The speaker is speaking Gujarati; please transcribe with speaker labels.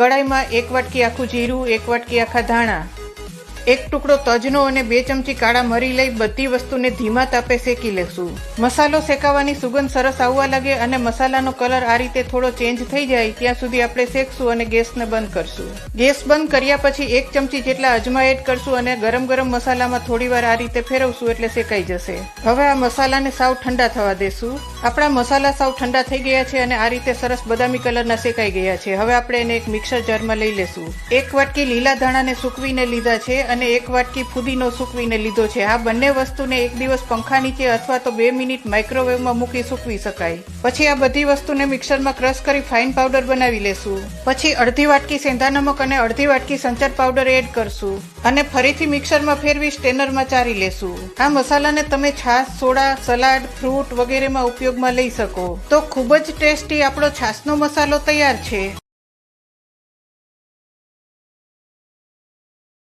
Speaker 1: કડાઈમાં એક વાટકી આખું જીરું એક વાટકી આખા ધાણા. એક ટુકડો તજનો અને બે ચમચી કાળા મરી લઈ બધી વસ્તુને ધીમા તાપે શેકી લેશું. મસાલો શેકાવાની સુગંધ સરસ આવવા લાગે અને મસાલાનો કલર આ રીતે થોડો ચેન્જ થઈ જાય ત્યાં સુધી આપણે શેકશું અને ગેસને બંધ કરશું. ગેસ બંધ કર્યા પછી એક ચમચી જેટલા અજમા એડ કરશું અને ગરમ ગરમ મસાલામાં થોડીવાર આ રીતે ફેરવશું એટલે શેકાઈ જશે. હવે આ મસાલાને સાવ ઠંડા થવા દેશું. આપણા મસાલા સાવ ઠંડા થઈ ગયા છે અને આ રીતે સરસ બદામી કલરના શેકાઈ ગયા છે. હવે આપણે એને એક મિક્સર જારમાં લઈ લેશું. એક વાટકી લીલા ધાણાને સૂકવીને લીધા છે અને એક વાટકી ફુદીનો સૂકવીને લીધો છે. આ બંને વસ્તુને એક દિવસ પંખા નીચે અથવા તો બે મિનિટ માઇક્રોવેવમાં મૂકી સૂકવી શકાય. પછી આ બધી વસ્તુને મિક્સરમાં ક્રશ કરી ફાઇન પાવડર બનાવી લેશું. પછી અડધી વાટકી સેંધા નમક અને અડધી વાટકી સંચર પાવડર એડ કરશું. અને ફરીથી મિક્સરમાં ફેરવી સ્ટેનરમાં ચારી લેશું. આ મસાલાને તમે છાશ, સોડા, સલાડ, ફ્રૂટ વગેરેમાં ઉપયોગમાં લઈ શકો. તો ખૂબ જ ટેસ્ટી આપણો છાશનો મસાલો તૈયાર છે.